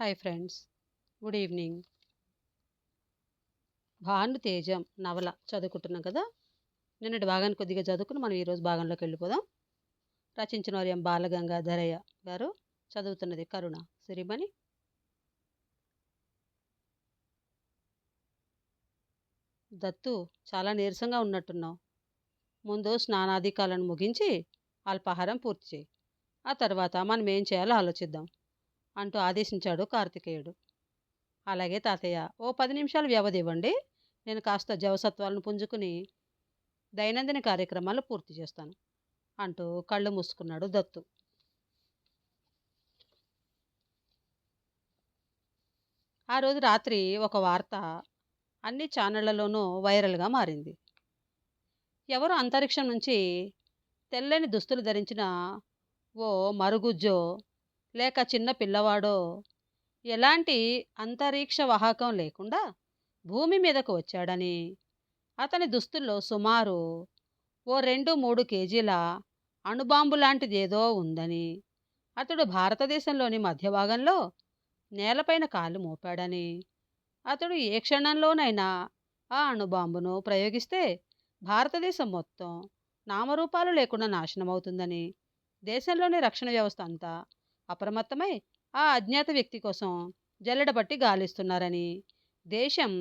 Hi friends good evening Bhanu Tejam నవల చదువుకుంటున్నాం కదా? నిన్నటి భాగాన్ని కొద్దిగా చదువుకుని మనం ఈరోజు భాగంలోకి వెళ్ళిపోదాం. రచించిన వారు ఎం బాలగంగాధరయ్య గారు చదువుతున్నది కరుణ సిరిమణి. దత్తు చాలా నీరసంగా ఉన్నట్టున్నావు. ముందు స్నానాధికాలను ముగించి అల్పాహారం పూర్తి చేయి. ఆ తర్వాత మనం ఏం చేయాలో ఆలోచిద్దాం. అంటూ ఆదేశించాడు కార్తికేయుడు. అలాగే తాతయ్య ఓ పది నిమిషాలు వ్యవధి ఇవ్వండి. నేను కాస్త జవసత్వాలను పుంజుకుని దైనందిన కార్యక్రమాలు పూర్తి చేస్తాను అంటూ కళ్ళు మూసుకున్నాడు దత్తు. ఆ రోజు రాత్రి ఒక వార్త అన్ని ఛానళ్ళలోనూ వైరల్గా మారింది. ఎవరు అంతరిక్షం నుంచి తెల్లని దుస్తులు ధరించిన ఓ మరుగుజ్జో లేక చిన్న పిల్లవాడో ఎలాంటి అంతరిక్ష వాహకం లేకుండా భూమి మీదకు వచ్చాడని అతని దుస్తుల్లో సుమారు ఓ రెండు మూడు కేజీల అణుబాంబు లాంటిదేదో ఉందని అతడు భారతదేశంలోని మధ్య భాగంలో నేలపైన కాలు మోపాడని అతడు ఏ క్షణంలోనైనా ఆ అణుబాంబును ప్రయోగిస్తే భారతదేశం మొత్తం నామరూపాలు లేకుండా నాశనమవుతుందని దేశంలోని రక్షణ వ్యవస్థ అంతా అప్రమత్తమై ఆ అజ్ఞాత వ్యక్తి కోసం జల్లెడబట్టి గాలిస్తున్నారని దేశం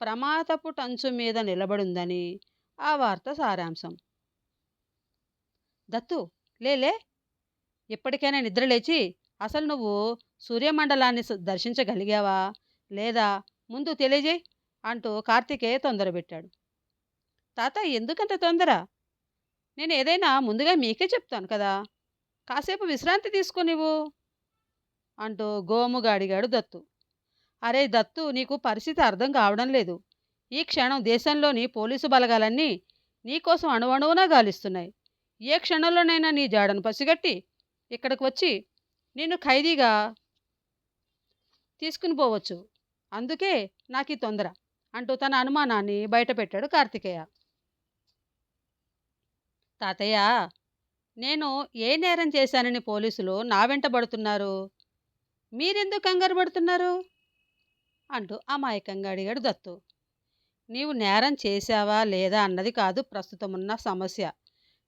ప్రమాదపు టంచు మీద నిలబడుందని ఆ వార్త సారాంశం. దత్తు లేలే ఇప్పటికైనా నిద్రలేచి అసలు నువ్వు సూర్యమండలాన్ని దర్శించగలిగావా? లేదా ముందు తెలియజేయి అంటూ కార్తికేయ తొందరబెట్టాడు తాత ఎందుకంత తొందర? నేను ఏదైనా ముందుగా మీకే చెప్తాను కదా? కాసేపు విశ్రాంతి తీసుకో నువ్వు అంటూ గోముగా అడిగాడు దత్తు. అరే దత్తు నీకు పరిస్థితి అర్థం కావడం లేదు. ఈ క్షణం దేశంలోని పోలీసు బలగాలన్నీ నీకోసం అణువణువునా గాలిస్తున్నాయి. ఏ క్షణంలోనైనా నీ జాడను పసిగట్టి ఇక్కడికి వచ్చి నిన్ను ఖైదీగా తీసుకుని పోవచ్చు. అందుకే నాకు ఈ తొందర అంటూ తన అనుమానాన్ని బయటపెట్టాడు కార్తికేయ. తాతయ్య నేను ఏ నేరం చేశానని పోలీసులు నా వెంట పడుతున్నారు? మీరెందుకు కంగారు పడుతున్నారు? అంటూ అమాయకంగా అడిగాడు దత్తు. నీవు నేరం చేశావా లేదా అన్నది కాదు ప్రస్తుతం ఉన్న సమస్య.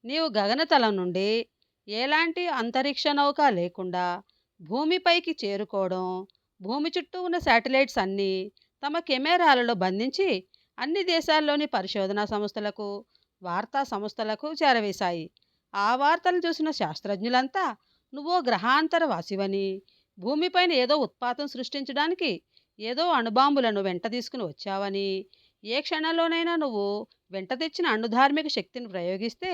నీవు గగనతలం నుండి ఎలాంటి అంతరిక్ష నౌక లేకుండా భూమిపైకి చేరుకోవడం భూమి చుట్టూ ఉన్న శాటిలైట్స్ అన్నీ తమ కెమెరాలలో బంధించి అన్ని దేశాల్లోని పరిశోధనా సంస్థలకు వార్తా సంస్థలకు చేరవేశాయి. ఆ వార్తలు చూసిన శాస్త్రజ్ఞులంతా నువ్వో గ్రహాంతర వాసివని భూమిపైన ఏదో ఉత్పాతం సృష్టించడానికి ఏదో అణుబాంబులను వెంట తీసుకుని వచ్చావని ఏ క్షణంలోనైనా నువ్వు వెంట తెచ్చిన అణుధార్మిక శక్తిని ప్రయోగిస్తే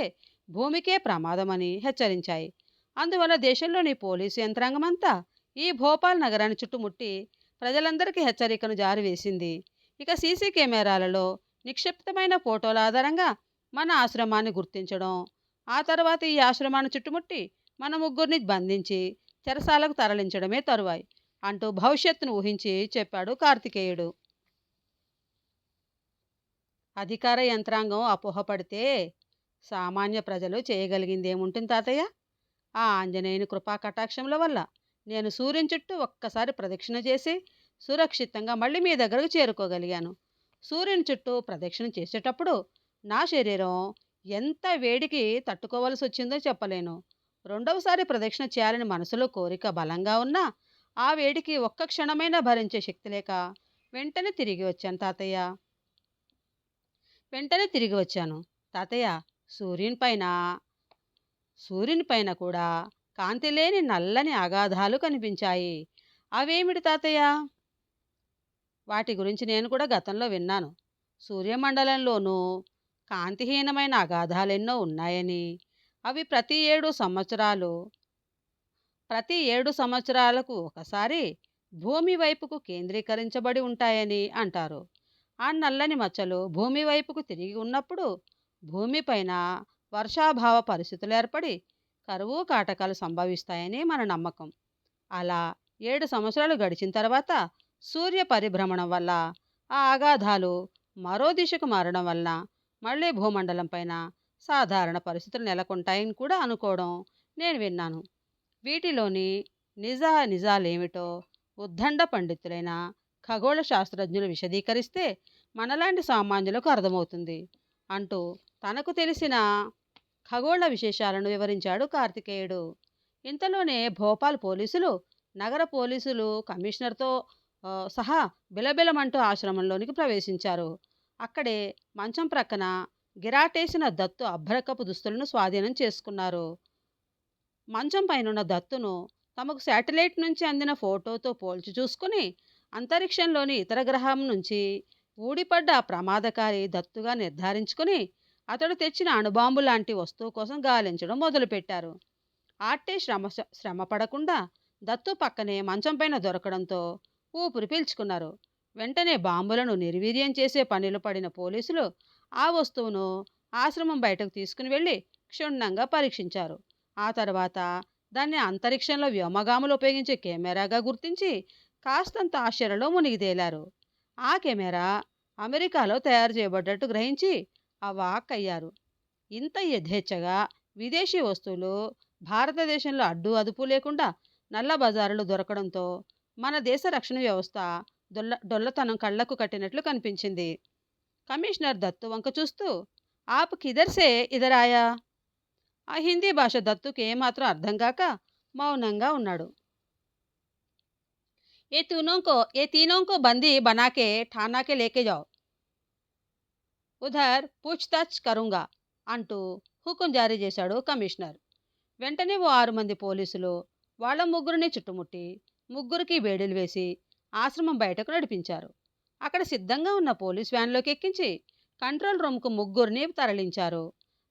భూమికే ప్రమాదమని హెచ్చరించాయి. అందువల్ల దేశంలోని పోలీసు యంత్రాంగమంతా ఈ భోపాల్ నగరాన్ని చుట్టుముట్టి ప్రజలందరికీ హెచ్చరికను జారి వేసింది. ఇక సీసీ కెమెరాలలో నిక్షిప్తమైన ఫోటోల ఆధారంగా మన ఆశ్రమాన్ని గుర్తించడం ఆ తర్వాత ఈ ఆశ్రమాన్ని చుట్టుముట్టి మన ముగ్గురిని బంధించి చెరసాలకు తరలించడమే తరువాయి అంటూ భవిష్యత్తును ఊహించి చెప్పాడు కార్తికేయుడు. అధికార యంత్రాంగం అపోహపడితే సామాన్య ప్రజలు చేయగలిగింది ఏముంటుంది తాతయ్య? ఆ ఆంజనేయుని కృపా కటాక్షముల వల్ల నేను సూర్యుని చుట్టూ ఒక్కసారి ప్రదక్షిణ చేసి సురక్షితంగా మళ్ళీ మీ దగ్గరకు చేరుకోగలిగాను. సూర్యుని చుట్టూ ప్రదక్షిణ చేసేటప్పుడు నా శరీరం ఎంత వేడికి తట్టుకోవలసి వచ్చిందో చెప్పలేను. రెండవసారి ప్రదక్షిణ చేయాలని మనసులో కోరిక బలంగా ఉన్నా ఆ వేడికి ఒక్క క్షణమైనా భరించే శక్తి లేక వెంటనే తిరిగి వచ్చాను తాతయ్య. వెంటనే తిరిగి వచ్చాను. తాతయ్య సూర్యుని పైన సూర్యుని పైన కూడా కాంతి లేని నల్లని అగాధాలు కనిపించాయి. అవేమిటి తాతయ్య? వాటి గురించి నేను కూడా గతంలో విన్నాను. సూర్యమండలంలోనూ కాంతిహీనమైన అగాధాలెన్నో ఉన్నాయని. అవి ప్రతి ఏడు సంవత్సరాలు ప్రతి ఏడు సంవత్సరాలకు ఒకసారి భూమి వైపుకు కేంద్రీకరించబడి ఉంటాయని అంటారు. ఆ నల్లని మచ్చలు భూమి వైపుకు తిరిగి ఉన్నప్పుడు భూమిపైన వర్షాభావ పరిస్థితులు ఏర్పడి కరువు కాటకాలు సంభవిస్తాయని మన నమ్మకం. అలా ఏడు సంవత్సరాలు గడిచిన తర్వాత సూర్య పరిభ్రమణం వల్ల ఆ అగాధాలు మరో దిశకు మారడం వలన మళ్ళీ భూమండలం పైన సాధారణ పరిస్థితులు నెలకొంటాయని కూడా అనుకోవడం నేను విన్నాను. వీటిలోని నిజా నిజాలేమిటో ఉద్దండ పండితులైన ఖగోళ శాస్త్రజ్ఞులు విశదీకరిస్తే మనలాంటి సామాన్యులకు అర్థమవుతుంది అంటూ తనకు తెలిసిన ఖగోళ విశేషాలను వివరించాడు కార్తికేయుడు. ఇంతలోనే భోపాల్ పోలీసులు నగర పోలీసులు కమిషనర్తో సహా బిలబిలమంటూ ఆశ్రమంలోనికి ప్రవేశించారు. అక్కడే మంచం ప్రక్కన గిరాటేసిన దత్తు అబ్బరకపు దుస్తులను స్వాధీనం చేసుకున్నారు. మంచం పైనున్న దత్తును తమకు శాటిలైట్ నుంచి అందిన ఫోటోతో పోల్చి చూసుకుని అంతరిక్షంలోని ఇతర గ్రహం నుంచి ఊడిపడ్డ ప్రమాదకారి దత్తుగా నిర్ధారించుకుని అతడు తెచ్చిన అణుబాంబు లాంటి వస్తువు కోసం గాలించడం మొదలుపెట్టారు. ఆర్టే శ్రమ శ్రమ పడకుండా దత్తు పక్కనే మంచం పైన దొరకడంతో ఊపిరి పీల్చుకున్నారు. వెంటనే బాంబులను నిర్వీర్యం చేసే పనిలో పడిన పోలీసులు ఆ వస్తువును ఆశ్రమం బయటకు తీసుకుని వెళ్ళి క్షుణ్ణంగా పరీక్షించారు. ఆ తర్వాత దాన్ని అంతరిక్షంలో వ్యోమగాములు ఉపయోగించే కెమెరాగా గుర్తించి కాస్తంత ఆశ్చర్యలో మునిగి తేలారు ఆ కెమెరా అమెరికాలో తయారు చేయబడ్డట్టు గ్రహించి అవాక్కయ్యారు. ఇంత యథేచ్ఛగా విదేశీ వస్తువులు భారతదేశంలో అడ్డు అదుపు లేకుండా నల్ల బజారులు దొరకడంతో మన దేశ రక్షణ వ్యవస్థ దొల్ల డొల్లతనం కళ్ళకు కట్టినట్లు కనిపించింది. కమిషనర్ దత్తు వంక చూస్తూ ఆప్ కిదర్సే ఇదరాయా? ఆ హిందీ భాష దత్తుకి ఏమాత్రం అర్థం కాక మౌనంగా ఉన్నాడు. ఏ తూనోంకో ఏ తీనోంకో బందీ బనాకే ఠానాకే లేకే జావు. ఉధర్ పూచ్తాచ్ కరుంగా అంటూ హుకుం జారీ చేశాడు కమిషనర్. వెంటనే ఓ ఆరు మంది పోలీసులు వాళ్ళ ముగ్గురిని చుట్టుముట్టి ముగ్గురికి వేడిలు వేసి ఆశ్రమం బయటకు నడిపించారు. అక్కడ సిద్ధంగా ఉన్న పోలీస్ వ్యాన్లోకి ఎక్కించి కంట్రోల్ రూమ్కు ముగ్గురిని తరలించారు.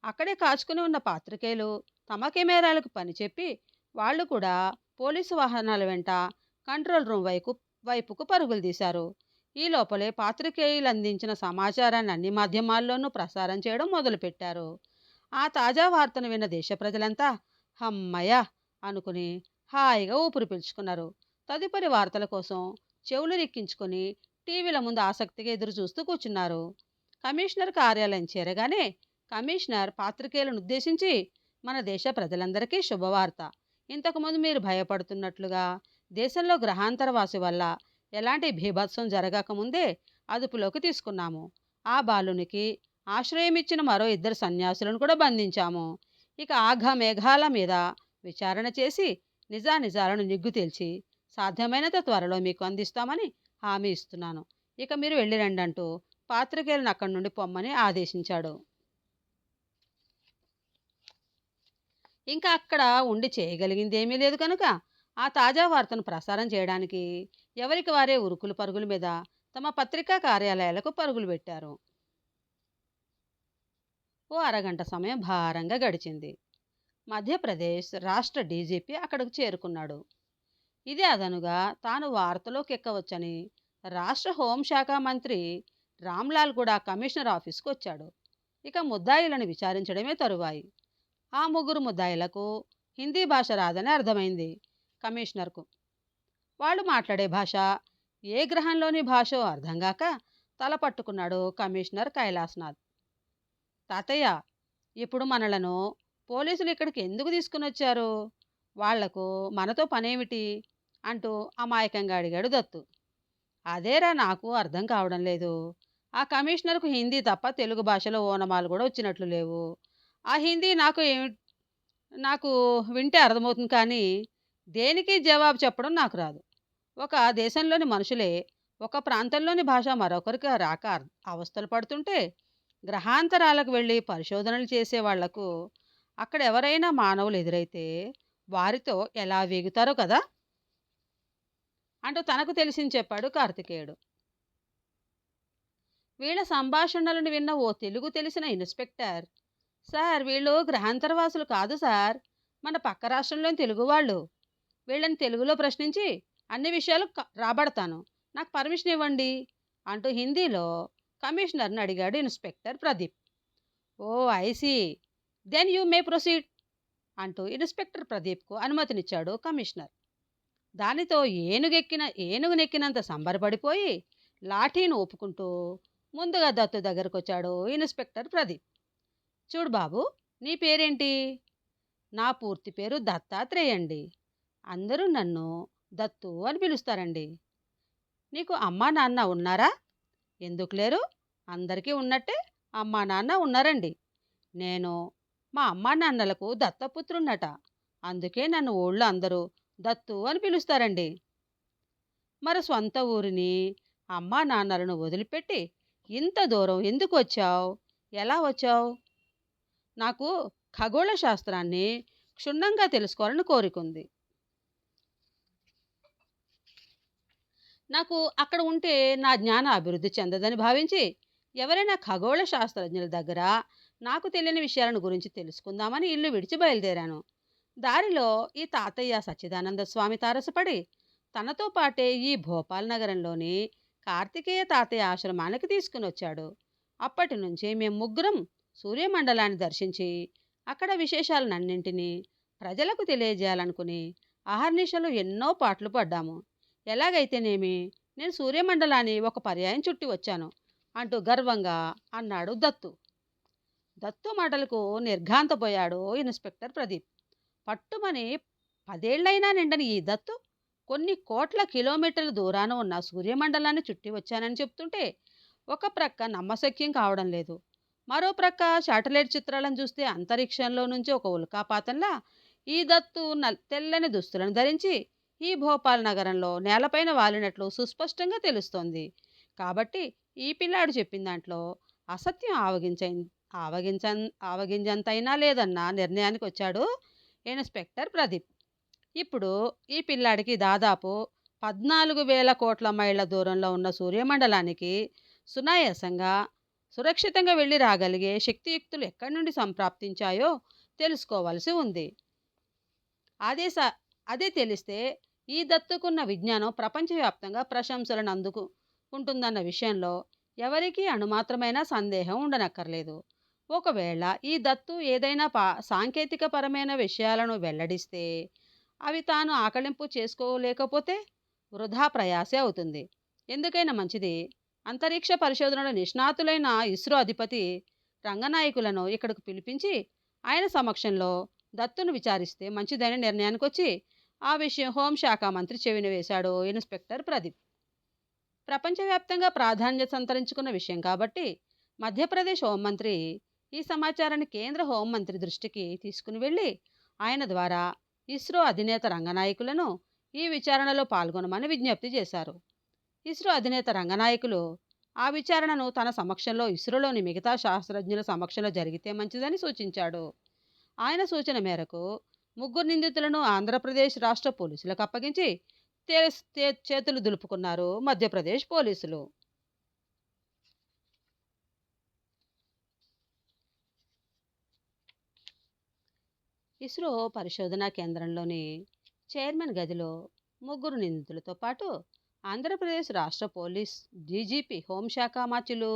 అక్కడే కాచుకుని ఉన్న పాత్రికేయులు తమ కెమెరాలకు పని చెప్పి వాళ్ళు కూడా పోలీసు వాహనాల వెంట కంట్రోల్ రూమ్ వైపు వైపుకు పరుగులు తీశారు. ఈ లోపలే పాత్రికేయులు అందించిన సమాచారాన్ని అన్ని మాధ్యమాల్లోనూ ప్రసారం చేయడం మొదలుపెట్టారు. ఆ తాజా వార్తను విన్న దేశ ప్రజలంతా హమ్మయ్య! అనుకుని హాయిగా ఊపిరి పీల్చుకున్నారు. తదుపరి వార్తల కోసం చెవులు నెక్కించుకొని టీవీల ముందు ఆసక్తిగా ఎదురు చూస్తూ కూర్చున్నారు. కమిషనర్ కార్యాలయం చేరగానే కమిషనర్ పాత్రికేయులను ఉద్దేశించి మన దేశ ప్రజలందరికీ శుభవార్త. ఇంతకుముందు మీరు భయపడుతున్నట్లుగా దేశంలో గ్రహాంతరవాసి వల్ల ఎలాంటి భీభత్సం జరగకముందే అదుపులోకి తీసుకున్నాము. ఆ బాలునికి ఆశ్రయం ఇచ్చిన మరో ఇద్దరు సన్యాసులను కూడా బంధించాము. ఇక ఆఘ మేఘాల మీద విచారణ చేసి నిజానిజాలను నిగ్గు తేల్చి సాధ్యమైనంత త్వరలో మీకు అందిస్తామని హామీ ఇస్తున్నాను. ఇక మీరు వెళ్ళిరండి అంటూ పాత్రికేయులను అక్కడి నుండి పొమ్మని ఆదేశించాడు. ఇంకా అక్కడ ఉండి చేయగలిగింది ఏమీ లేదు కనుక ఆ తాజా వార్తను ప్రసారం చేయడానికి ఎవరికి వారే ఉరుకులు పరుగుల మీద తమ పత్రికా కార్యాలయాలకు పరుగులు పెట్టారు. ఓ అరగంట సమయం భారంగా గడిచింది. మధ్యప్రదేశ్ రాష్ట్ర డీజీపీ అక్కడికి చేరుకున్నాడు. ఇది అదనుగా తాను వార్తలోకి ఎక్కవచ్చని రాష్ట్ర హోంశాఖ మంత్రి రామ్లాల్ కూడా కమిషనర్ ఆఫీస్కి వచ్చాడు ఇక ముద్దాయిలను విచారించడమే తరువాయి. ఆ ముగ్గురు ముద్దాయిలకు హిందీ భాష రాదని అర్థమైంది కమిషనర్కు. వాళ్ళు మాట్లాడే భాష ఏ గ్రహంలోని భాషో అర్థం కాక తల పట్టుకున్నాడు కమిషనర్ కైలాస్నాథ్. తాతయ్య ఇప్పుడు మనలను పోలీసులు ఇక్కడికి ఎందుకు తీసుకుని వచ్చారు వాళ్ళకు మనతో పనేమిటి? అంటూ అమాయకంగా అడిగాడు దత్తు. అదేరా నాకు అర్థం కావడం లేదు. ఆ కమిషనర్కు హిందీ తప్ప తెలుగు భాషలో ఓనమాలు కూడా వచ్చినట్లు లేవు. ఆ హిందీ నాకు ఏమి నాకు వింటే అర్థమవుతుంది కానీ దేనికి జవాబు చెప్పడం నాకు రాదు. ఒక దేశంలోని మనుషులే ఒక ప్రాంతంలోని భాష మరొకరికి రాక అవస్థలు పడుతుంటే గ్రహాంతరాలకు వెళ్ళి పరిశోధనలు చేసే వాళ్ళకు అక్కడ ఎవరైనా మానవులు ఎదురైతే వారితో ఎలా వేగుతారో కదా? అంటూ తనకు తెలిసింది చెప్పాడు కార్తికేయుడు. వీళ్ళ సంభాషణలను విన్న ఓ తెలుగు తెలిసిన ఇన్స్పెక్టర్ సార్ వీళ్ళు గ్రహాంతరవాసులు కాదు సార్. మన పక్క రాష్ట్రంలోని తెలుగు వాళ్ళు. వీళ్ళని తెలుగులో ప్రశ్నించి అన్ని విషయాలు రాబడతాను. నాకు పర్మిషన్ ఇవ్వండి అంటూ హిందీలో కమిషనర్ని అడిగాడు inspector Pradeep. Oh I see then you may proceed. అంటూ ఇన్స్పెక్టర్ ప్రదీప్కు అనుమతినిచ్చాడు కమిషనర్. దానితో ఏనుగెక్కిన ఏనుగు నెక్కినంత సంబరపడిపోయి లాఠీని ఒప్పుకుంటూ ముందుగా దత్తు దగ్గరకు వచ్చాడు ఇన్స్పెక్టర్ ప్రదీప్. చూడు బాబు నీ పేరేంటి? నా పూర్తి పేరు దత్తాత్రేయ అండి అందరూ నన్ను దత్తు అని పిలుస్తారండి. నీకు అమ్మా నాన్న ఉన్నారా? ఎందుకు లేరు? అందరికీ ఉన్నట్టే అమ్మా నాన్న ఉన్నారండి. నేను మా అమ్మా నాన్నలకు దత్తపుత్రున్నట. అందుకే నన్ను ఊళ్ళో అందరూ దత్తు అని పిలుస్తారండి. మరి సొంత ఊరిని అమ్మా నాన్నలను వదిలిపెట్టి ఇంత దూరం ఎందుకు వచ్చావు? ఎలా వచ్చావు? నాకు ఖగోళ శాస్త్రాన్ని క్షుణ్ణంగా తెలుసుకోవాలని కోరికుంది. నాకు అక్కడ ఉంటే నా జ్ఞానం అభివృద్ధి చెందదని భావించి ఎవరైనా ఖగోళ శాస్త్రజ్ఞుల దగ్గర నాకు తెలియని విషయాలను గురించి తెలుసుకుందామని ఇల్లు విడిచి బయలుదేరాను. దారిలో ఈ తాతయ్య సచ్చిదానంద స్వామి తారసపడి తనతో పాటే ఈ భోపాల్ నగరంలోని కార్తికేయ తాతయ్య ఆశ్రమానికి తీసుకుని వచ్చాడు. అప్పటి నుంచే మేము ముగ్గురం సూర్యమండలాన్ని దర్శించి అక్కడ విశేషాలన్నింటినీ ప్రజలకు తెలియజేయాలనుకుని ఆహర్నిశలు ఎన్నో పాటలు పడ్డాము. ఎలాగైతేనేమి నేను సూర్యమండలాన్ని ఒక పర్యాయం చుట్టి వచ్చాను. అంటూ గర్వంగా అన్నాడు దత్తు. దత్తు మాటలకు నిర్ఘాంతపోయాడు ఇన్స్పెక్టర్ ప్రదీప్. పట్టుమని పదేళ్ళైనా నిండని ఈ దత్తు కొన్ని కోట్ల కిలోమీటర్ల దూరాన ఉన్న సూర్యమండలాన్ని చుట్టి వచ్చానని చెప్తుంటే ఒక ప్రక్క నమ్మశక్యం కావడం లేదు. మరో ప్రక్క శాటిలైట్ చిత్రాలను చూస్తే అంతరిక్షంలో నుంచి ఒక ఉల్కాపాతంలా ఈ దత్తు నల్ తెల్లని దుస్తులను ధరించి ఈ భోపాల్ నగరంలో నేలపైన వాలినట్లు సుస్పష్టంగా తెలుస్తోంది. కాబట్టి ఈ పిల్లాడు చెప్పిన దాంట్లో అసత్యం ఆవగించైంది. ఆవగించ ఆవగింజంతైనా లేదన్న నిర్ణయానికి వచ్చాడు ఇన్స్పెక్టర్ ప్రదీప్. ఇప్పుడు ఈ పిల్లాడికి దాదాపు పద్నాలుగు వేల కోట్ల మైళ్ళ దూరంలో ఉన్న సూర్యమండలానికి సునాయాసంగా సురక్షితంగా వెళ్ళి రాగలిగే శక్తియుక్తులు ఎక్కడి నుండి సంప్రాప్తించాయో తెలుసుకోవాల్సి ఉంది. అదే స అదే తెలిస్తే ఈ దత్తుకున్న విజ్ఞానం ప్రపంచవ్యాప్తంగా ప్రశంసలను అందుకు ఉంటుందన్న విషయంలో ఎవరికీ అణుమాత్రమైన సందేహం ఉండనక్కర్లేదు. ఒకవేళ ఈ దత్తు ఏదైనా పా సాంకేతికపరమైన విషయాలను వెల్లడిస్తే అవి తాను ఆకలింపు చేసుకోలేకపోతే వృధా ప్రయాసే అవుతుంది. ఎందుకైనా మంచిది. అంతరిక్ష పరిశోధనలో నిష్ణాతులైన ఇస్రో అధిపతి రంగనాయకులను ఇక్కడకు పిలిపించి ఆయన సమక్షంలో దత్తును విచారిస్తే మంచిదని నిర్ణయానికి వచ్చి ఆ విషయం హోంశాఖ మంత్రి చెవిన వేశాడు ఇన్స్పెక్టర్ ప్రదీప్. ప్రపంచవ్యాప్తంగా ప్రాధాన్యత సంతరించుకున్న విషయం కాబట్టి మధ్యప్రదేశ్ హోంమంత్రి ఈ సమాచారాన్ని కేంద్ర హోంమంత్రి దృష్టికి తీసుకుని వెళ్ళి ఆయన ద్వారా ఇస్రో అధినేత రంగనాయకులను ఈ విచారణలో పాల్గొనమని విజ్ఞప్తి చేశారు. ఇస్రో అధినేత రంగనాయకులు ఆ విచారణను తన సమక్షంలో ఇస్రోలోని మిగతా శాస్త్రజ్ఞుల సమక్షంలో జరిగితే మంచిదని సూచించాడు. ఆయన సూచన మేరకు ముగ్గురు నిందితులను ఆంధ్రప్రదేశ్ రాష్ట్ర పోలీసులకు అప్పగించి చేతులు దులుపుకున్నారు మధ్యప్రదేశ్ పోలీసులు. ఇస్రో పరిశోధనా కేంద్రంలోని చైర్మన్ గదిలో ముగ్గురు నిందితులతో పాటు ఆంధ్రప్రదేశ్ రాష్ట్ర పోలీస్ డీజీపీ హోంశాఖ మాచులు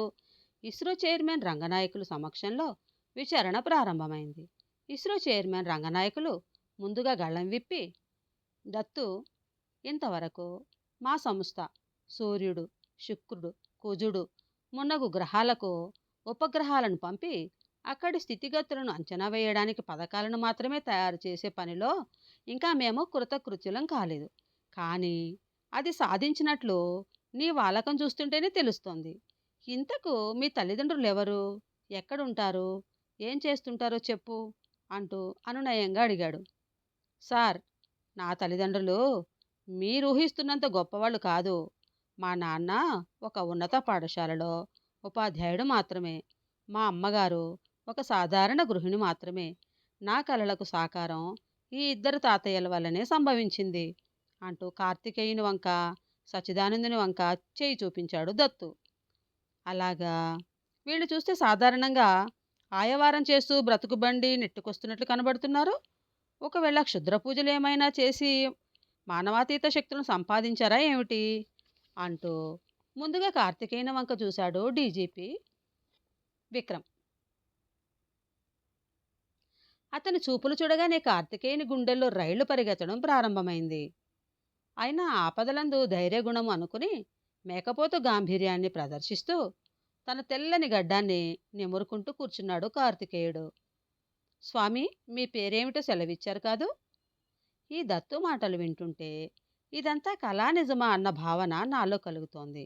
ఇస్రో చైర్మన్ రంగనాయకుల సమక్షంలో విచారణ ప్రారంభమైంది. ఇస్రో చైర్మన్ రంగనాయకులు ముందుగా గళం విప్పి దత్తు ఇంతవరకు మా సంస్థ సూర్యుడు శుక్రుడు కుజుడు మున్నగు గ్రహాలకు ఉపగ్రహాలను పంపి అక్కడి స్థితిగతులను అంచనా వేయడానికి పథకాలను మాత్రమే తయారు చేసే పనిలో ఇంకా మేము కృతకృత్యులం కాలేదు. కానీ అది సాధించినట్లు నీ వాలకం చూస్తుంటేనే తెలుస్తోంది. ఇంతకు మీ తల్లిదండ్రులు ఎవరు ఎక్కడుంటారు? ఏం చేస్తుంటారో చెప్పు అంటూ అనునయంగా అడిగాడు. సార్ నా తల్లిదండ్రులు మీరు ఊహిస్తున్నంత గొప్పవాళ్ళు కాదు. మా నాన్న ఒక ఉన్నత పాఠశాలలో ఉపాధ్యాయుడు మాత్రమే. మా అమ్మగారు ఒక సాధారణ గృహిణి మాత్రమే. నా కలలకు సాకారం ఈ ఇద్దరు తాతయ్యల వల్లనే సంభవించింది. అంటూ కార్తికేయుని వంక సచిదానందుని వంక చేయి చూపించాడు దత్తు. అలాగా? వీళ్ళు చూస్తే సాధారణంగా ఆయవారం చేస్తూ బ్రతుకుబండి నెట్టుకొస్తున్నట్లు కనబడుతున్నారు. ఒకవేళ క్షుద్ర పూజలు ఏమైనా చేసి మానవాతీత శక్తులను సంపాదించారా ఏమిటి? అంటూ ముందుగా కార్తికేయుని వంక చూశాడు డీజీపీ విక్రమ్. అతని చూపులు చూడగానే కార్తికేయుని గుండెల్లో రైళ్ళు పరిగెత్తడం ప్రారంభమైంది. అయినా ఆపదలందు ధైర్యగుణము అనుకుని మేకపోతు గాంభీర్యాన్ని ప్రదర్శిస్తూ తన తెల్లని గడ్డాన్ని నిమురుకుంటూ కూర్చున్నాడు కార్తికేయుడు. స్వామి మీ పేరేమిటో సెలవిచ్చారు కాదు? ఈ దత్తు మాటలు వింటుంటే ఇదంతా కళా నిజమా అన్న భావన నాలో కలుగుతోంది.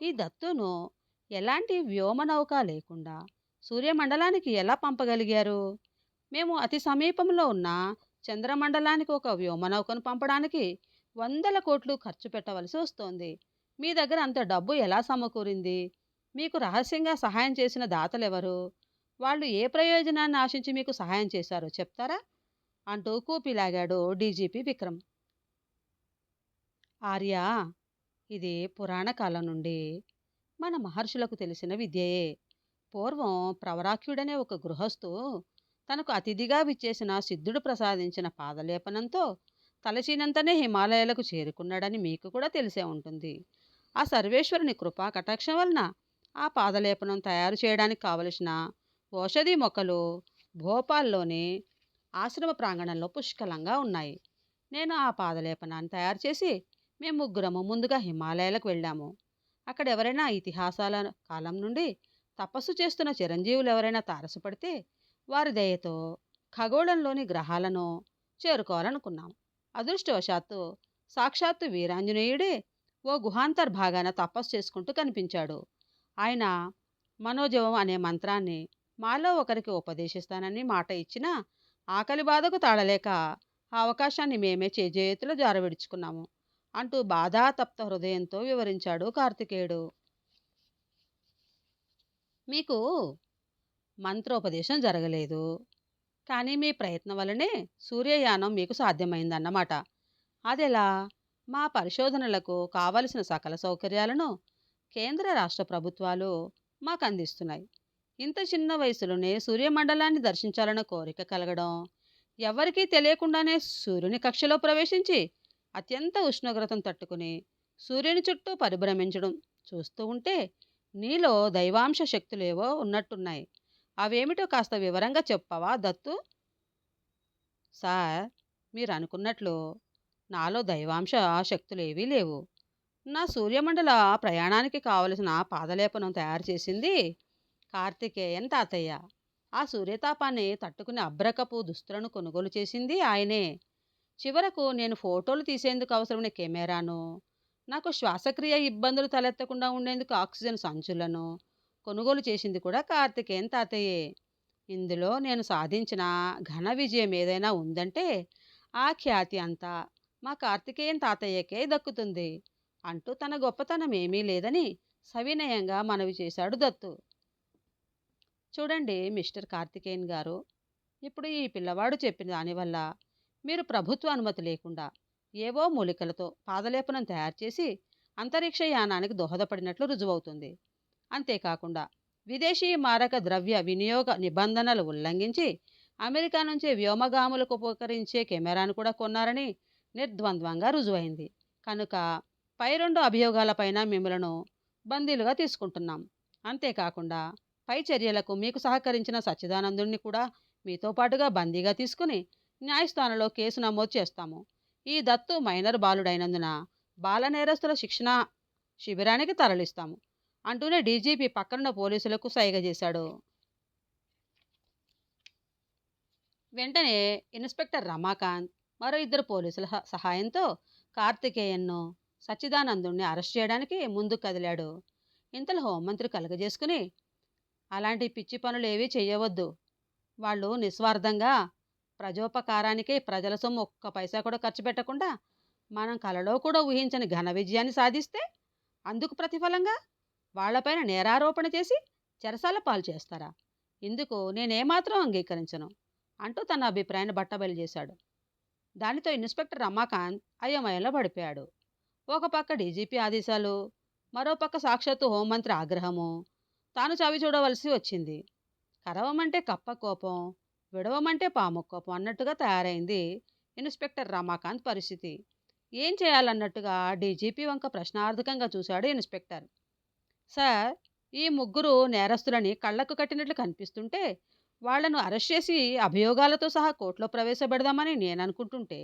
ఈ దత్తును ఎలాంటి వ్యోమనౌక లేకుండా సూర్యమండలానికి ఎలా పంపగలిగారు? మేము అతి సమీపంలో ఉన్న చంద్రమండలానికి ఒక వ్యోమనౌకను పంపడానికి వందల కోట్లు ఖర్చు పెట్టవలసి వస్తోంది. మీ దగ్గర అంత డబ్బు ఎలా సమకూరింది? మీకు రహస్యంగా సహాయం చేసిన దాతలెవరు? వాళ్ళు ఏ ప్రయోజనాన్ని ఆశించి మీకు సహాయం చేశారో చెప్తారా? అంటూ కూపిలాగాడు డీజీపీ విక్రమ్. ఆర్య ఇది పురాణ కాలం నుండి మన మహర్షులకు తెలిసిన విద్యయే. పూర్వం ప్రవరాఖ్యుడనే ఒక గృహస్థు తనకు అతిథిగా విచ్చేసిన సిద్ధుడు ప్రసాదించిన పాదలేపనంతో తలచినంతనే హిమాలయాలకు చేరుకున్నాడని మీకు కూడా తెలిసే ఉంటుంది. ఆ సర్వేశ్వరుని కృపా కటాక్షం వలన ఆ పాదలేపనం తయారు చేయడానికి కావలసిన ఔషధి మొక్కలు భోపాల్లోని ఆశ్రమ ప్రాంగణంలో పుష్కలంగా ఉన్నాయి. నేను ఆ పాదలేపనాన్ని తయారు చేసి మేము ముగ్గురము ముందుగా హిమాలయాలకు వెళ్ళాము. అక్కడ ఎవరైనా ఇతిహాసాల కాలం నుండి తపస్సు చేస్తున్న చిరంజీవులు ఎవరైనా తారసపడితే వారి దయతో ఖగోళంలోని గ్రహాలను చేరుకోవాలనుకున్నాం అదృష్టవశాత్తు సాక్షాత్తు వీరాంజనేయుడే ఓ గుహాంతర్భాగాన తపస్సు చేసుకుంటూ కనిపించాడు. ఆయన మనోజవం అనే మంత్రాన్ని మాలో ఒకరికి ఉపదేశిస్తానని మాట ఇచ్చినా ఆకలి బాధకు తాళలేక ఆ అవకాశాన్ని మేమే చేజేతులు జారవిడుచుకున్నాము అంటూ బాధాతప్త హృదయంతో వివరించాడు కార్తికేయుడు. మీకు మంత్రోపదేశం జరగలేదు. కానీ మీ ప్రయత్నం వల్లనే సూర్యయానం మీకు సాధ్యమైందన్నమాట. అదెలా? మా పరిశోధనలకు కావలసిన సకల సౌకర్యాలను కేంద్ర రాష్ట్ర ప్రభుత్వాలు మాకు అందిస్తున్నాయి ఇంత చిన్న వయసులోనే సూర్యమండలాన్ని దర్శించాలన్న కోరిక కలగడం ఎవరికీ తెలియకుండానే సూర్యుని కక్షలో ప్రవేశించి అత్యంత ఉష్ణోగ్రతను తట్టుకుని సూర్యుని చుట్టూ పరిభ్రమించడం చూస్తూ ఉంటే నీలో దైవాంశ శక్తులేవో ఉన్నట్టున్నాయి. అవేమిటో కాస్త వివరంగా చెప్పవా దత్తు? సార్ మీరు అనుకున్నట్లు నాలో దైవాంశ శక్తులు ఏవీ లేవు. నా సూర్యమండల ప్రయాణానికి కావలసిన పాదలేపనం తయారు చేసింది కార్తికేయన్ తాతయ్య. ఆ సూర్యతాపాన్ని తట్టుకునే అబ్రకపు దుస్తులను కొనుగోలు చేసింది ఆయనే. చివరకు నేను ఫోటోలు తీసేందుకు అవసరమైన కెమెరాను నాకు శ్వాసక్రియ ఇబ్బందులు తలెత్తకుండా ఉండేందుకు ఆక్సిజన్ సంచులను కొనుగోలు చేసింది కూడా కార్తికేయన్ తాతయ్యే. ఇందులో నేను సాధించిన ఘన విజయం ఏదైనా ఉందంటే ఆ ఖ్యాతి అంతా మా కార్తికేయన్ తాతయ్యకే దక్కుతుంది. అంటూ తన గొప్పతనం ఏమీ లేదని సవినయంగా మనవి చేశాడు దత్తు. చూడండి మిస్టర్ కార్తికేయన్ గారు ఇప్పుడు ఈ పిల్లవాడు చెప్పిన దానివల్ల మీరు ప్రభుత్వ అనుమతి లేకుండా ఏవో మూలికలతో పాదలేపనం తయారు చేసి అంతరిక్ష యానానికి దోహదపడినట్లు రుజువవుతుంది. అంతేకాకుండా విదేశీ మారక ద్రవ్య వినియోగ నిబంధనలు ఉల్లంఘించి అమెరికా నుంచే వ్యోమగాములకు ఉపకరించే కెమెరాను కూడా కొన్నారని నిర్ద్వంద్వంగా రుజువైంది. కనుక పై రెండు అభియోగాలపైన మిమ్మలను బందీలుగా తీసుకుంటున్నాం. అంతేకాకుండా పై చర్యలకు మీకు సహకరించిన సచ్చిదానందుడిని కూడా మీతో పాటుగా బందీగా తీసుకుని న్యాయస్థానంలో కేసు నమోదు చేస్తాము. ఈ దత్తు మైనర్ బాలుడైనందున బాల నేరస్తుల శిక్షణ శిబిరానికి తరలిస్తాము. అంటూనే డీజీపీ పక్కనున్న పోలీసులకు సైగ చేశాడు. వెంటనే ఇన్స్పెక్టర్ రమాకాంత్ మరో ఇద్దరు పోలీసుల సహ- సహాయంతో కార్తికేయన్ను సచ్చిదానందుణ్ణి అరెస్ట్ చేయడానికి ముందుకు కదిలాడు. ఇంతలో హోంమంత్రి కలుగజేసుకుని అలాంటి పిచ్చి పనులు ఏవీ చేయవద్దు వాళ్ళు నిస్వార్థంగా ప్రజోపకారానికే ప్రజల సొమ్ము ఒక్క పైసా కూడా ఖర్చు పెట్టకుండా మనం కలలో కూడా ఊహించని ఘన విజయాన్ని సాధిస్తే అందుకు ప్రతిఫలంగా వాళ్ళపైన నేరారోపణ చేసి చెరసాల పాలు చేస్తారా? ఇందుకు నేనేమాత్రం అంగీకరించను అంటూ తన అభిప్రాయాన్ని బట్టబయలు చేశాడు. దానితో ఇన్స్పెక్టర్ రమాకాంత్ అయోమయంలో పడిపోయాడు. ఒక పక్క డీజీపీ ఆదేశాలు మరో పక్క సాక్షాత్తు హోంమంత్రి ఆగ్రహము. తాను చవి చూడవలసి వచ్చింది. కరవమంటే కప్ప కోపం విడవమంటే పాము కోపం అన్నట్టుగా తయారైంది ఇన్స్పెక్టర్ రమాకాంత్ పరిస్థితి. ఏం చేయాలన్నట్టుగా డీజీపీ వంక ప్రశ్నార్థకంగా చూశాడు ఇన్స్పెక్టర్. సార్ ఈ ముగ్గురు నేరస్తులని కళ్ళకు కట్టినట్లు కనిపిస్తుంటే వాళ్ళను అరెస్ట్ చేసి అభియోగాలతో సహా కోర్టులో ప్రవేశపెడదామని నేను అనుకుంటుంటే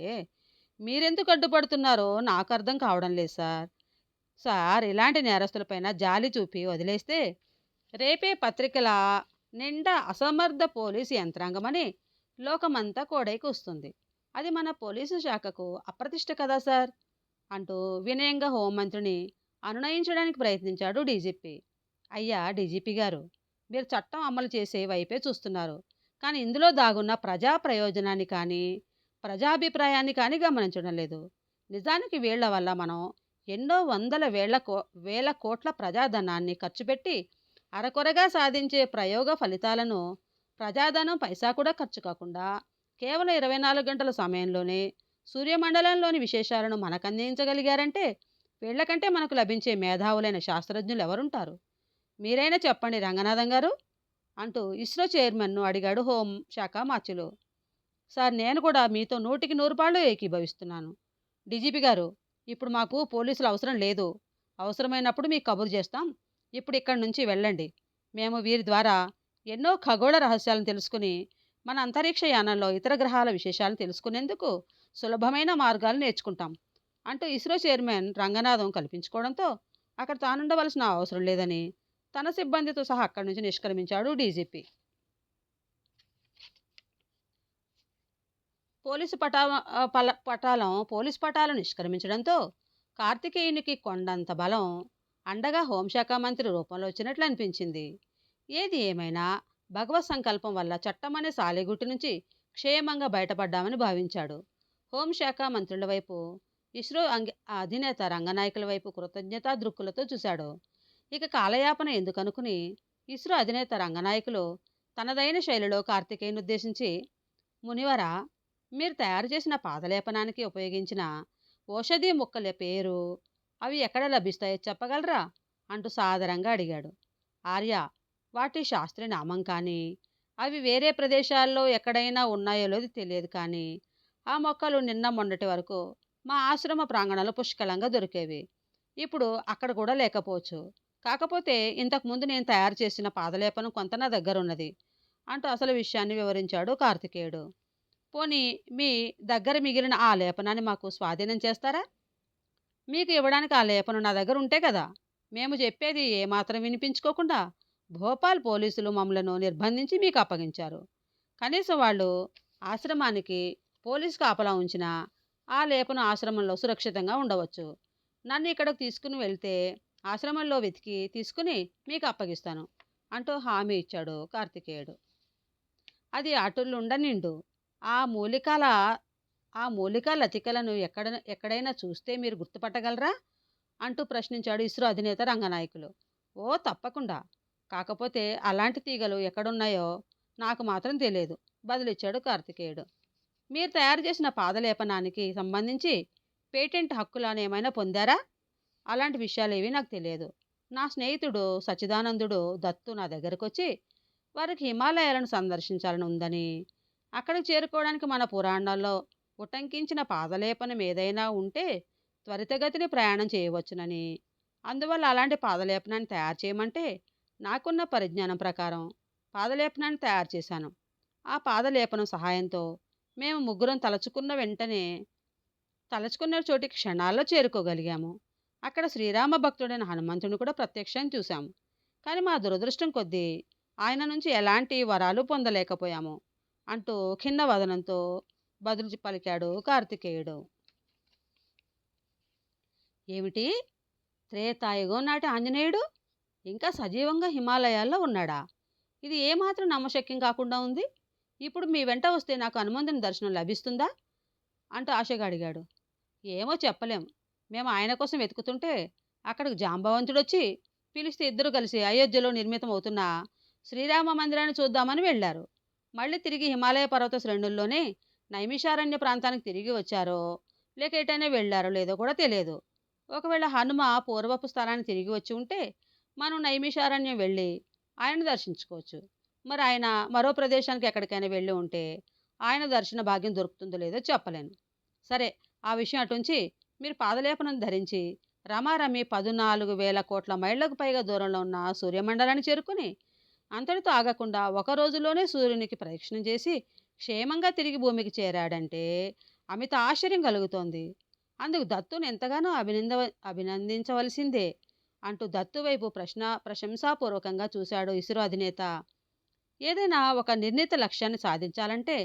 మీరెందుకు అడ్డుపడుతున్నారో నాకు అర్థం కావడం లేదు సార్. సార్ ఇలాంటి నేరస్తులపైన జాలి చూపి వదిలేస్తే రేపే పత్రికల నిండా అసమర్థ పోలీసు యంత్రాంగమని లోకమంతా కోడైకి వస్తుంది. అది మన పోలీసు శాఖకు అప్రతిష్ట కదా సార్? అంటూ వినయంగా హోంమంత్రిని అనునయించడానికి ప్రయత్నించాడు డీజీపీ. అయ్యా డీజీపీ గారు మీరు చట్టం అమలు చేసే వైపే చూస్తున్నారు. కానీ ఇందులో దాగున్న ప్రజా ప్రయోజనాన్ని కానీ ప్రజాభిప్రాయాన్ని కానీ గమనించడం లేదు. నిజానికి వీళ్ళ వల్ల మనం ఎన్నో వందల వేల కో వేల కోట్ల ప్రజాధనాన్ని ఖర్చు పెట్టి అరకొరగా సాధించే ప్రయోగ ఫలితాలను ప్రజాధనం పైసా కూడా ఖర్చు కాకుండా కేవలం ఇరవై నాలుగు గంటల సమయంలోనే సూర్యమండలంలోని విశేషాలను మనకు వీళ్ళకంటే వీళ్ళకంటే మనకు లభించే మేధావులైన శాస్త్రజ్ఞులు ఎవరుంటారు? మీరైనా చెప్పండి రంగనాథం గారు అంటూ ఇస్రో చైర్మన్ను అడిగాడు హోం శాఖ మార్చులు. సార్ నేను కూడా మీతో నూటికి నూరు పాళ్ళు ఏకీభవిస్తున్నాను. డీజీపీ గారు ఇప్పుడు మాకు పోలీసులు అవసరం లేదు. అవసరమైనప్పుడు మీకు కబురు చేస్తాం. ఇప్పుడు ఇక్కడి నుంచి వెళ్ళండి. మేము వీరి ద్వారా ఎన్నో ఖగోళ రహస్యాలను తెలుసుకుని మన అంతరిక్ష యానంలో ఇతర గ్రహాల విశేషాలను తెలుసుకునేందుకు సులభమైన మార్గాలు నేర్చుకుంటాం. అంటూ ఇస్రో చైర్మన్ రంగనాథం కల్పించుకోవడంతో అక్కడ తానుండవలసిన అవసరం లేదని తన సిబ్బందితో సహా అక్కడి నుంచి నిష్క్రమించాడు డీజీపీ. పోలీసు పటా పల పటాలం పోలీసు పటాలు నిష్క్రమించడంతో కార్తికేయునికి కొండంత బలం అండగా హోంశాఖ మంత్రి రూపంలో వచ్చినట్లు అనిపించింది. ఏది ఏమైనా భగవత్ సంకల్పం వల్ల చట్టం అనే సాలెగుట్టి నుంచి క్షేమంగా బయటపడ్డామని భావించాడు. హోంశాఖ మంత్రుల వైపు ఇస్రో అంగ అధినేత రంగనాయకుల వైపు కృతజ్ఞతా దృక్కులతో చూశాడు. ఇక కాలయాపన ఎందుకనుకుని ఇస్రో అధినేత రంగనాయకులు తనదైన శైలిలో కార్తికేయుని ఉద్దేశించి మునివర మీరు తయారు చేసిన పాదలేపనానికి ఉపయోగించిన ఔషధీ మొక్కల పేరు అవి ఎక్కడ లభిస్తాయో చెప్పగలరా? అంటూ సాదరంగా అడిగాడు. ఆర్య వాటి శాస్త్రనామం కానీ అవి వేరే ప్రదేశాల్లో ఎక్కడైనా ఉన్నాయో లేదో తెలియదు కానీ ఆ మొక్కలు నిన్న మొన్నటి వరకు మా ఆశ్రమ ప్రాంగణంలో పుష్కలంగా దొరికేవి. ఇప్పుడు అక్కడ కూడా లేకపోవచ్చు. కాకపోతే ఇంతకుముందు నేను తయారు చేసిన పాదలేపనం కొంత నా దగ్గర ఉన్నది. అంటూ అసలు విషయాన్ని వివరించాడు కార్తికేయుడు. పోనీ మీ దగ్గర మిగిలిన ఆ లేపనాన్ని మాకు స్వాధీనం చేస్తారా? మీకు ఇవ్వడానికి ఆ లేపనం నా దగ్గర ఉంటే కదా! మేము చెప్పేది ఏమాత్రం వినిపించుకోకుండా భోపాల్ పోలీసులు మమ్మలను నిర్బంధించి మీకు అప్పగించారు. కనీసం వాళ్ళు ఆశ్రమానికి పోలీస్ కాపలా ఉంచిన ఆ లేపను ఆశ్రమంలో సురక్షితంగా ఉండవచ్చు. నన్ను ఇక్కడకు తీసుకుని వెళ్తే ఆశ్రమంలో వెతికి తీసుకుని మీకు అప్పగిస్తాను అంటూ హామీ ఇచ్చాడు కార్తికేయుడు. అది అటులుండనిండు. ఆ మూలికల ఆ మూలిక లతికలను ఎక్కడ ఎక్కడైనా చూస్తే మీరు గుర్తుపట్టగలరా? అంటూ ప్రశ్నించాడు ఇస్రో అధినేత రంగనాయకులు. ఓ తప్పకుండా. కాకపోతే అలాంటి తీగలు ఎక్కడున్నాయో నాకు మాత్రం తెలియదు బదులిచ్చాడు కార్తికేయుడు. మీరు తయారు చేసిన పాదలేపనానికి సంబంధించి పేటెంట్ హక్కులను ఏమైనా పొందారా? అలాంటి విషయాలేవి నాకు తెలియదు. నా స్నేహితుడు సచ్చిదానందుడు దత్తు నా దగ్గరకు వచ్చి వారికి హిమాలయాలను సందర్శించాలని ఉందని అక్కడికి చేరుకోవడానికి మన పురాణాల్లో ఉటంకించిన పాదలేపనం ఏదైనా ఉంటే త్వరితగతిని ప్రయాణం చేయవచ్చునని అందువల్ల అలాంటి పాదలేపనాన్ని తయారు చేయమంటే నాకున్న పరిజ్ఞానం ప్రకారం పాదలేపనాన్ని తయారు చేశాను. ఆ పాదలేపనం సహాయంతో మేము ముగ్గురం తలచుకున్న వెంటనే తలచుకున్న చోటికి క్షణాల్లో చేరుకోగలిగాము. అక్కడ శ్రీరామ భక్తుడైన హనుమంతుని కూడా ప్రత్యక్షం చూశాము. కానీ మా దురదృష్టం కొద్దీ ఆయన నుంచి ఎలాంటి వరాలు పొందలేకపోయాము అంటూ ఖిన్న వదనంతో బదులు పలికాడు కార్తికేయుడు. ఏమిటి? త్రేతాయుగం నాటి ఆంజనేయుడు? ఇంకా సజీవంగా హిమాలయాల్లో ఉన్నాడా? ఇది ఏమాత్రం నమ్మశక్యం కాకుండా ఉంది? ఇప్పుడు మీ వెంట వస్తే నాకు హనుమంతుని దర్శనం లభిస్తుందా? అంటూ ఆశగా అడిగాడు. ఏమో చెప్పలేం. మేము ఆయన కోసం వెతుకుతుంటే అక్కడికి జాంబవంతుడు వచ్చి పిలిస్తే ఇద్దరు కలిసి అయోధ్యలో నిర్మితం అవుతున్న శ్రీరామ మందిరాన్ని చూద్దామని వెళ్ళారు. మళ్ళీ తిరిగి హిమాలయ పర్వత శ్రేణుల్లోనే నైమిషారణ్య ప్రాంతానికి తిరిగి వచ్చారో లేక ఎటైనా వెళ్ళారో లేదో కూడా తెలియదు. ఒకవేళ హనుమ పూర్వపు స్థలానికి తిరిగి వచ్చి ఉంటే మనం నైమిషారణ్యం వెళ్ళి ఆయన దర్శించుకోవచ్చు. మరి ఆయన మరో ప్రదేశానికి ఎక్కడికైనా వెళ్ళి ఉంటే ఆయన దర్శన భాగ్యం దొరుకుతుందో లేదో చెప్పలేను. సరే ఆ విషయం అటుంచి మీరు పాదలేపనం ధరించి రమారమి పదునాలుగు వేల కోట్ల మైళ్ళకు పైగా దూరంలో ఉన్న సూర్యమండలాన్ని చేరుకుని అంతటితో ఆగకుండా ఒక రోజులోనే సూర్యునికి ప్రదక్షిణం చేసి క్షేమంగా తిరిగి భూమికి చేరాడంటే అమిత ఆశ్చర్యం కలుగుతోంది. అందుకు దత్తును ఎంతగానో అభినంద అభినందించవలసిందే అంటూ దత్తు వైపు ప్రశ్న ప్రశంసాపూర్వకంగా చూశాడు ఇస్రో అధినేత ఏదైనా ఒక నిర్ణీత లక్ష్యాన్ని సాధించాలంటే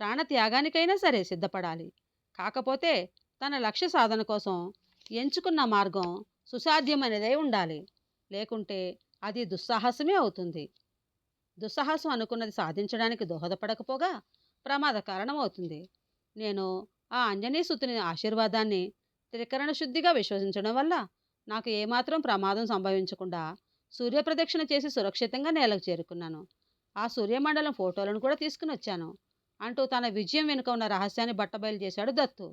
ప్రాణత్యాగానికైనా సరే సిద్ధపడాలి. కాకపోతే తన లక్ష్య సాధన కోసం ఎంచుకున్న మార్గం సుసాధ్యమైనదై ఉండాలి. లేకుంటే అది దుస్సాహసమే అవుతుంది. దుస్సాహసం అనుకున్నది సాధించడానికి దోహదపడకపోగా ప్రమాద కారణం అవుతుంది నేను ఆ అంజనీసుతుని ఆశీర్వాదాన్ని త్రికరణ శుద్ధిగా విశ్వసించడం వల్ల నాకు ఏమాత్రం ప్రమాదం సంభవించకుండా సూర్యప్రదక్షిణ చేసి సురక్షితంగా నేలకు చేరుకున్నాను. ఆ సూర్యమండలం ఫోటోలను కూడా తీసుకుని వచ్చాను. అంటూ తన విజయం వెనుక ఉన్న రహస్యాన్ని బట్టబయలు చేశాడు దత్తు.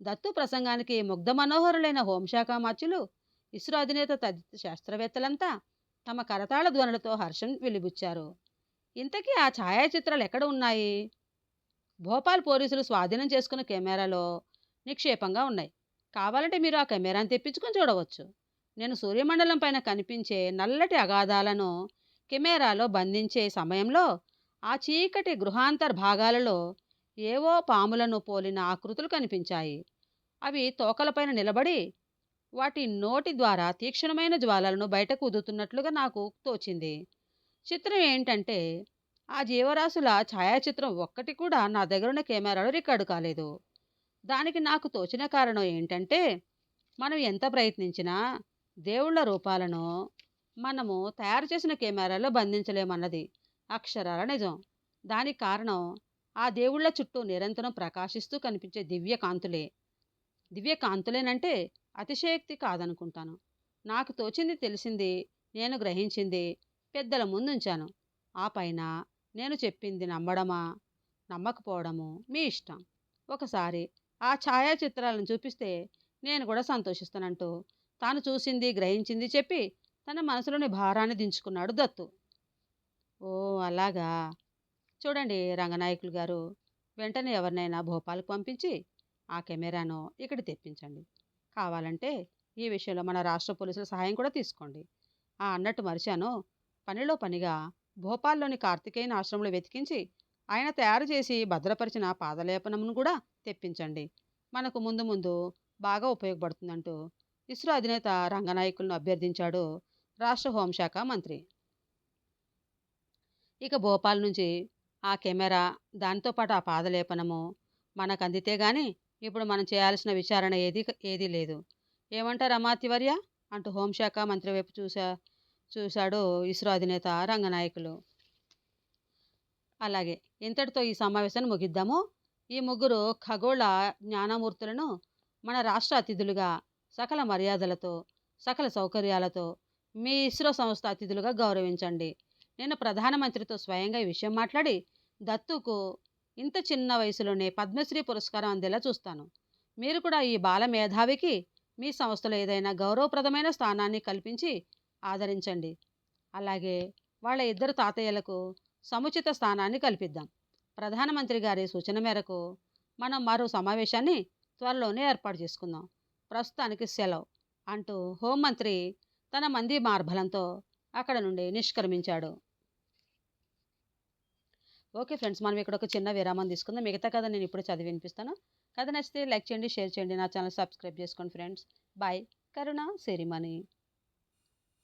దత్తు ప్రసంగానికి ముగ్ధ మనోహరులైన హోంశాఖ మార్చులు ఇస్రో అధినేత తదితర శాస్త్రవేత్తలంతా తమ కరతాళ ధ్వనులతో హర్షం వెలిబుచ్చారు. ఇంతకీ ఆ ఛాయాచిత్రాలు ఎక్కడ ఉన్నాయి? భోపాల్ పోలీసులు స్వాధీనం చేసుకున్న కెమెరాలో నిక్షేపంగా ఉన్నాయి. కావాలంటే మీరు ఆ కెమెరాను తెప్పించుకొని చూడవచ్చు. నేను సూర్యమండలం పైన కనిపించే నల్లటి అగాధాలను కెమెరాలో బంధించే సమయంలో ఆ చీకటి గృహాంతర్ భాగాలలో ఏవో పాములను పోలిన ఆకృతులు కనిపించాయి. అవి తోకలపైన నిలబడి వాటి నోటి ద్వారా తీక్షణమైన జ్వాలలను బయటకు ఉదుతున్నట్లుగా నాకు తోచింది. చిత్రం ఏంటంటే ఆ జీవరాశుల ఛాయాచిత్రం ఒక్కటి కూడా నా దగ్గరున్న కెమెరాలో రికార్డు కాలేదు. దానికి నాకు తోచిన కారణం ఏంటంటే మనం ఎంత ప్రయత్నించినా దేవుళ్ళ రూపాలను మనము తయారు చేసిన కెమెరాలో బంధించలేమన్నది అక్షరాల నిజం. దానికి కారణం ఆ దేవుళ్ళ చుట్టూ నిరంతరం ప్రకాశిస్తూ కనిపించే దివ్య కాంతులే దివ్య కాంతులేనంటే అతిశయోక్తి కాదనుకుంటాను. నాకు తోచింది తెలిసింది నేను గ్రహించింది పెద్దల ముందుంచాను. ఆ పైన నేను చెప్పింది నమ్మడమా? నమ్మకపోవడము మీ ఇష్టం. ఒకసారి ఆ ఛాయాచిత్రాలను చూపిస్తే నేను కూడా సంతోషిస్తానంటూ తాను చూసింది గ్రహించింది చెప్పి తన మనసులోని భారాన్ని దించుకున్నాడు దత్తు. ఓ అలాగా? చూడండి రంగనాయకులు గారు వెంటనే ఎవరినైనా భోపాల్కి పంపించి ఆ కెమెరాను ఇక్కడ తెప్పించండి. కావాలంటే ఈ విషయంలో మన రాష్ట్ర పోలీసుల సహాయం కూడా తీసుకోండి. ఆ అన్నట్టు మరిచాను. పనిలో పనిగా భోపాల్లోని కార్తికేయన్ ఆశ్రమంలో వెతికించి ఆయన తయారు చేసి భద్రపరిచిన పాదలేపనమును కూడా తెప్పించండి. మనకు ముందు ముందు బాగా ఉపయోగపడుతుందంటూ ఇస్రో అధినేత రంగనాయకులను అభ్యర్థించాడు రాష్ట్ర హోంశాఖ మంత్రి. ఇక భోపాల్ నుంచి ఆ కెమెరా దానితోపాటు పాటు ఆ పాదలేపనము మనకు అందితే గాని ఇప్పుడు మనం చేయాల్సిన విచారణ ఏది ఏదీ లేదు. ఏమంటారు అమాత్యవర్య? అంటూ హోంశాఖ మంత్రి వైపు చూసా చూశాడు ఇస్రో అధినేత రంగనాయకులు. అలాగే ఇంతటితో ఈ సమావేశాన్ని ముగిద్దాము. ఈ ముగ్గురు ఖగోళ జ్ఞానమూర్తులను మన రాష్ట్ర అతిథులుగా సకల మర్యాదలతో సకల సౌకర్యాలతో మీ ఇస్రో సంస్థ అతిథులుగా గౌరవించండి. నేను ప్రధానమంత్రితో స్వయంగా ఈ విషయం మాట్లాడి దత్తుకు ఇంత చిన్న వయసులోనే పద్మశ్రీ పురస్కారం అందేలా చూస్తాను. మీరు కూడా ఈ బాల మేధావికి మీ సంస్థలో ఏదైనా గౌరవప్రదమైన స్థానాన్ని కల్పించి ఆదరించండి. అలాగే వాళ్ళ ఇద్దరు తాతయ్యలకు సముచిత స్థానాన్ని కల్పిద్దాం. ప్రధానమంత్రి గారి సూచన మేరకు మనం మరో సమావేశాన్ని త్వరలోనే ఏర్పాటు చేసుకుందాం. ప్రస్తుతానికి సెలవు. అంటూ హోంమంత్రి తన మంది మార్బలంతో అక్కడ నుండి నిష్క్రమించాడు. ఓకే ఫ్రెండ్స్ మనం ఇక్కడ ఒక చిన్న విరామం తీసుకుందాం. మిగతా కథ నేను ఇప్పుడు చదివి వినిపిస్తాను. కథ నచ్చితే లైక్ చేయండి షేర్ చేయండి. నా ఛానల్ సబ్స్క్రైబ్ చేసుకోండి ఫ్రెండ్స్. బాయ్. కరుణ సిరిమణి.